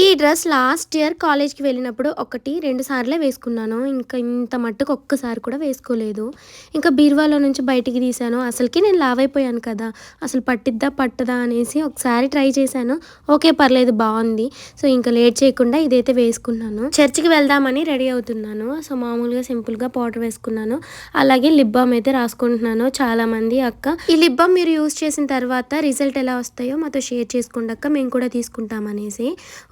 ఈ dress last year కాలేజ్కి వెళ్ళినప్పుడు ఒకటి రెండు సార్లే వేసుకున్నాను. ఇంకా ఇంత మట్టుకు ఒక్కసారి కూడా వేసుకోలేదు. ఇంకా బీరువాలో నుంచి బయటికి తీశాను. అసలుకి నేను లావ్ అయిపోయాను కదా. అసలు పట్టిద్దా పట్టదా అనేసి ఒకసారి ట్రై చేశాను. ఓకే పర్లేదు బాగుంది. సో ఇంకా లేట్ చేయకుండా ఇదైతే వేసుకున్నాను. చర్చికి వెళ్దామని రెడీ అవుతున్నాను. సో మామూలుగా సింపుల్గా పౌడర్ వేసుకున్నాను. అలాగే లిప్ బామ్ అయితే రాసుకుంటున్నాను. చాలామంది అక్క ఈ లిప్ బామ్ మీరు యూస్ చేసిన తర్వాత రిజల్ట్ ఎలా వస్తాయో మాతో షేర్ చేసుకోండి అక్క. మేము కూడా తీసుకుంటామనేసి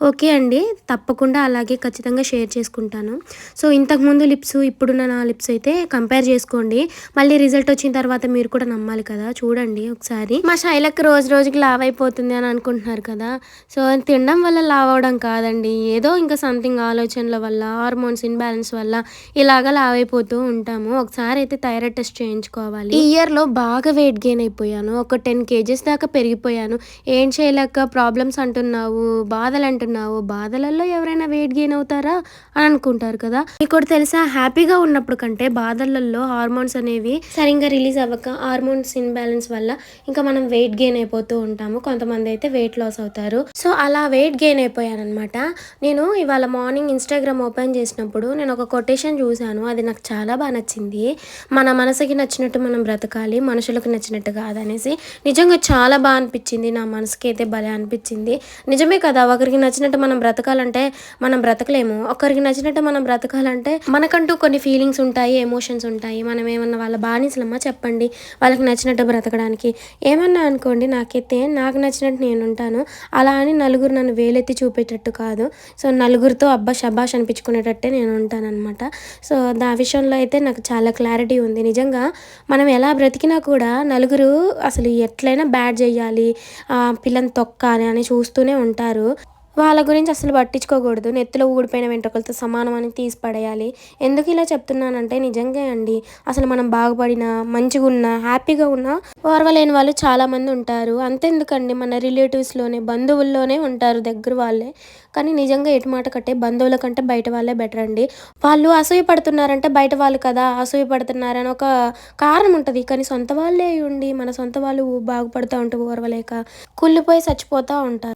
ఓకే ఓకే అండి. తప్పకుండా అలాగే ఖచ్చితంగా షేర్ చేసుకుంటాను. సో ఇంతకుముందు లిప్స్ ఇప్పుడున్న నా లిప్స్ అయితే కంపేర్ చేసుకోండి. మళ్ళీ రిజల్ట్ వచ్చిన తర్వాత మీరు కూడా నమ్మాలి కదా. చూడండి ఒకసారి. మా శైలక్ రోజు రోజుకి లావ్ అయిపోతుంది అని అనుకుంటున్నారు కదా. సో తినడం వల్ల లావ్ అవడం కాదండి. ఏదో ఇంకా సంథింగ్ ఆలోచనల వల్ల హార్మోన్స్ ఇన్బ్యాలెన్స్ వల్ల ఇలాగా లావ్ అయిపోతూ ఉంటాము. ఒకసారి అయితే థైరాయిడ్ టెస్ట్ చేయించుకోవాలి. ఈ ఇయర్లో బాగా వెయిట్ గెయిన్ అయిపోయాను. ఒక టెన్ కేజెస్ దాకా పెరిగిపోయాను. ఏం చేయలేక ప్రాబ్లమ్స్ అంటున్నావు బాధలు అంటున్నావు ఓ బాధలలో ఎవరైనా వెయిట్ గెయిన్ అవుతారా అని అనుకుంటారు కదా? మీకు తెలుసా హ్యాపీగా ఉన్నప్పుడు కంటే బాధలలో హార్మోన్స్ అనేవి సరిగ్గా రిలీజ్ అవ్వక హార్మోన్స్ ఇన్బ్యాలెన్స్ వల్ల ఇంకా మనం వెయిట్ గెయిన్ అయిపోతూ ఉంటాము. కొంతమంది అయితే వెయిట్ లాస్ అవుతారు. సో అలా వెయిట్ గెయిన్ అయిపోయానమాట నేను ఇవాళ మార్నింగ్ ఇన్స్టాగ్రామ్ ఓపెన్ చేసినప్పుడు నేను ఒక కొటేషన్ చూశాను. అది నాకు చాలా బాగా నచ్చింది. మన మనసుకి నచ్చినట్టు మనం బ్రతకాలి మనుషులకు నచ్చినట్టు కాదనేసి నిజంగా చాలా బాగా అనిపించింది. నా మనసుకి అయితే భలే అనిపించింది. నిజమే కదా ఒకరికి నచ్చిన నచ్చినట్టు మనం బ్రతకాలంటే మనం బ్రతకలేము. ఒకరికి నచ్చినట్టు మనం బ్రతకాలంటే మనకంటూ కొన్ని ఫీలింగ్స్ ఉంటాయి ఎమోషన్స్ ఉంటాయి. మనం ఏమన్నా వాళ్ళ బానిసలమ్మా చెప్పండి వాళ్ళకి నచ్చినట్టు బ్రతకడానికి. ఏమన్నా అనుకోండి నాకైతే నాకు నచ్చినట్టు నేను ఉంటాను. అలా అని నలుగురు నన్ను వేలెత్తి చూపేటట్టు కాదు. సో నలుగురితో అబ్బా షబాష్ అనిపించుకునేటట్టే నేను ఉంటానన్నమాట. సో దా విషయంలో అయితే నాకు చాలా క్లారిటీ ఉంది. నిజంగా మనం ఎలా బ్రతికినా కూడా నలుగురు అసలు ఎట్లయినా బ్యాడ్ చేయాలి పిల్లని తొక్కాలి అని చూస్తూనే ఉంటారు. వాళ్ళ గురించి అసలు పట్టించుకోకూడదు. నెత్తిలో ఊడిపోయిన వెంట్రుకలతో సమానం అని తీసి పడేయాలి. ఎందుకు ఇలా చెప్తున్నానంటే నిజంగా అండి అసలు మనం బాగుపడినా మంచిగా ఉన్నా హ్యాపీగా ఉన్నా ఓర్వలేని వాళ్ళు చాలామంది ఉంటారు. అంతెందుకండి మన రిలేటివ్స్లోనే బంధువుల్లోనే ఉంటారు దగ్గర వాళ్ళే. కానీ నిజంగా ఎటు మాట కట్టే బంధువుల కంటే బయట వాళ్ళే బెటర్ అండి. వాళ్ళు అసూయ పడుతున్నారంటే బయట వాళ్ళు కదా అసూయ పడుతున్నారని ఒక కారణం ఉంటుంది. కానీ సొంత వాళ్ళే ఉండి మన సొంత వాళ్ళు బాగుపడుతూ ఉంటారు ఓర్వలేక కుళ్ళిపోయి చచ్చిపోతూ ఉంటారు.